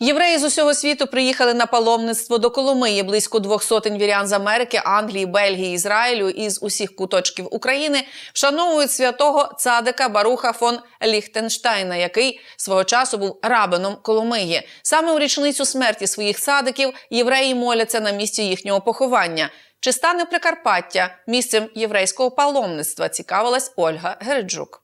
Євреї з усього світу приїхали на паломництво до Коломиї. Близько двох сотень вірян з Америки, Англії, Бельгії, Ізраїлю і з усіх куточків України вшановують святого цадика Баруха фон Ліхтенштайна, який свого часу був рабином Коломиї. Саме у річницю смерті своїх цадиків євреї моляться на місці їхнього поховання. Чи стане Прикарпаття місцем єврейського паломництва? Цікавилась Ольга Гереджук.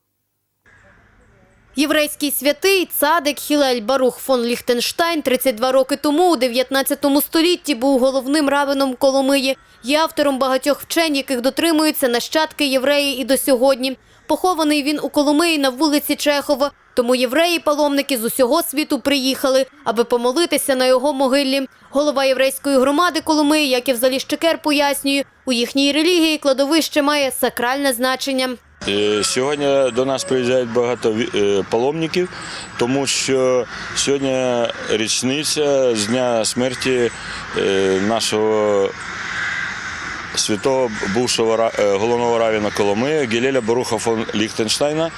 Єврейський святий цадик Хілель Барух фон Ліхтенштайн 32 роки тому у 19 столітті був головним равином Коломиї. Є автором багатьох вчень, яких дотримуються нащадки євреї і до сьогодні. Похований він у Коломиї на вулиці Чехова. Тому євреї-паломники з усього світу приїхали, аби помолитися на його могиллі. Голова єврейської громади Коломиї, Яків Заліщикер, пояснює, у їхній релігії кладовище має сакральне значення. Е, Сьогодні до нас приїжджають багато е, паломників, тому що сьогодні річниця з дня смерті е, нашого святого бувшого е, головного равіна Коломиї Гілеля Баруха фон Ліхтенштейна.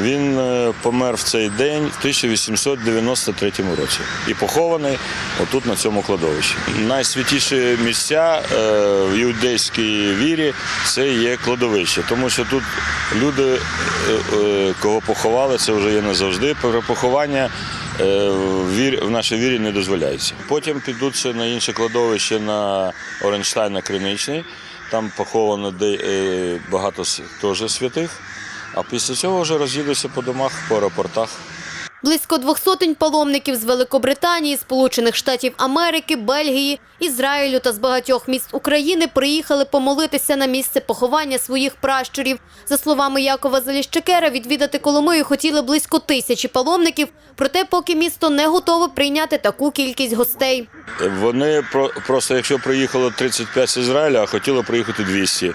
Він е, помер в цей день в 1893 році і похований отут на цьому кладовищі. Найсвятіші місця е, в іудейській вірі це є кладовище, тому що тут люди, кого поховали, це вже є назавжди. Перепоховання е, в, нашій вірі не дозволяється. Потім підуть на інше кладовище на Оренштайна Криничний. Там поховано е, багато теж святих. А після цього вже роз'їдуться по домах, по аеропортах. Близько двох сотень паломників з Великобританії, Сполучених Штатів Америки, Бельгії, Ізраїлю та з багатьох міст України приїхали помолитися на місце поховання своїх пращурів. За словами Якова Заліщикера, відвідати Коломию хотіли близько тисячі паломників, проте поки місто не готове прийняти таку кількість гостей. Вони про- просто, якщо приїхало 35 з Ізраїля, а хотіло приїхати 200,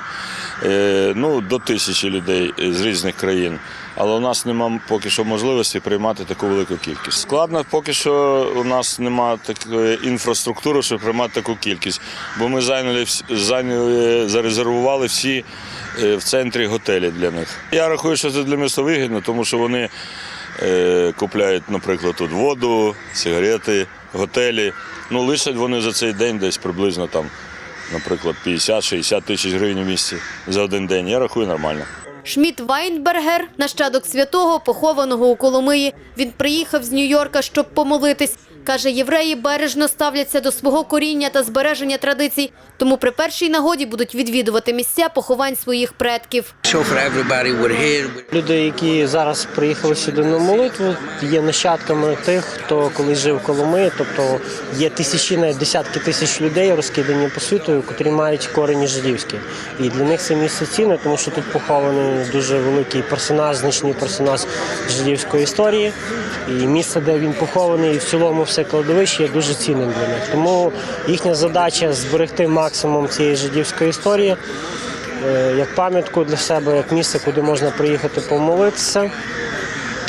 е, ну, до тисячі людей з різних країн. Але у нас немає поки що можливості приймати таку велику кількість. Складно, поки що у нас немає такої інфраструктури, щоб приймати таку кількість. Бо ми зайняли, зайняли зарезервували всі е, в центрі готелі для них. Я рахую, що це для міста вигідно, тому що вони е, купляють, наприклад, тут воду, сигарети, готелі. Ну, лишать вони за цей день десь приблизно там, наприклад, 50-60 тисяч гривень в місяці за один день. Я рахую нормально. Шміт Вайнбергер, нащадок святого, похованого у Коломиї. Він приїхав з Нью-Йорка, щоб помолитись. Каже, євреї бережно ставляться до свого коріння та збереження традицій, тому при першій нагоді будуть відвідувати місця поховань своїх предків. Люди, які зараз приїхали сюди на молитву, є нащадками тих, хто колись жив в Коломиї. Тобто є тисячі, навіть десятки тисяч людей, розкидані по світу, котрі мають корені жидівські. І для них це місце цінне, тому що тут похований дуже великий персонаж, значний персонаж жидівської історії. І місце, де він похований, і в цілому все кладовище є дуже цінним для них. Тому їхня задача зберегти максимум цієї жидівської історії е, як пам'ятку для себе, як місце, куди можна приїхати помолитися,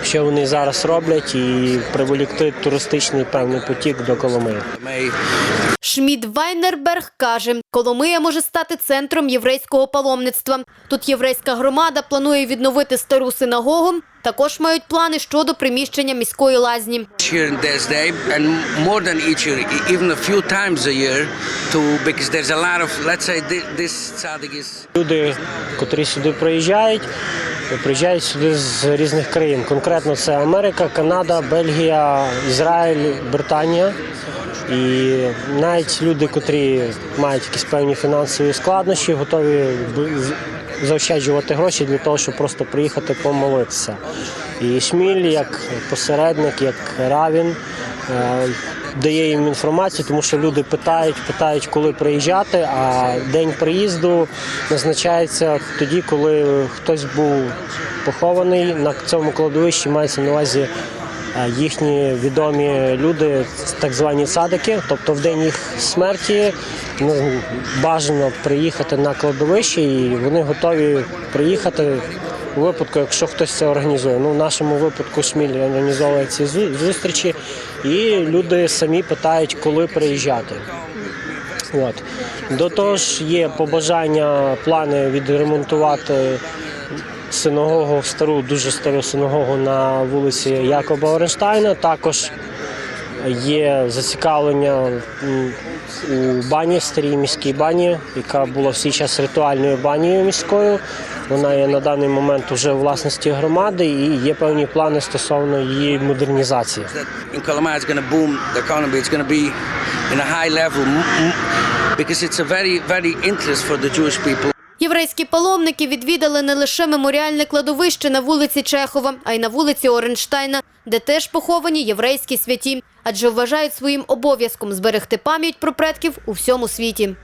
що вони зараз роблять, і приволікти туристичний певний потік до Коломиї. Шміт Вайнерберг каже, Коломия може стати центром єврейського паломництва. Тут єврейська громада планує відновити стару синагогу. Також мають плани щодо приміщення міської лазні. Here and there's day, and more than each year, e- even a few times a year, to because there's a lot of let's say this tzaddik is Люди, котрі сюди приїжджають, приїжджають сюди з різних країн. Конкретно це Америка, Канада, Бельгія, Ізраїль, Британія. І навіть люди, котрі мають якісь певні фінансові складнощі, готові заощаджувати гроші для того, щоб просто приїхати помолитися. І Шміль, як посередник, як равін, е, дає їм інформацію, тому що люди питають, питають, коли приїжджати, а день приїзду назначається тоді, коли хтось був похований на цьому кладовищі, мається на увазі е, їхні відомі люди, так звані цадики, тобто в день їх смерті ну, бажано приїхати на кладовище, і вони готові приїхати випадку, якщо хтось це організує. Ну, в нашому випадку Шміль організовує ці зустрічі, і люди самі питають, коли приїжджати. От. До того ж, є побажання, плани відремонтувати синагогу, стару, дуже стару синагогу на вулиці Якоба Оренштайна. Також Є зацікавлення у бані, старій міській бані, яка була в свій час ритуальною банією міською. Вона є на даний момент вже у власності громади і є певні плани стосовно її модернізації. because it's a very, very interest for the Jewish people. Єврейські паломники відвідали не лише меморіальне кладовище на вулиці Чехова, а й на вулиці Оренштайна, де теж поховані єврейські святі, адже вважають своїм обов'язком зберегти пам'ять про предків у всьому світі.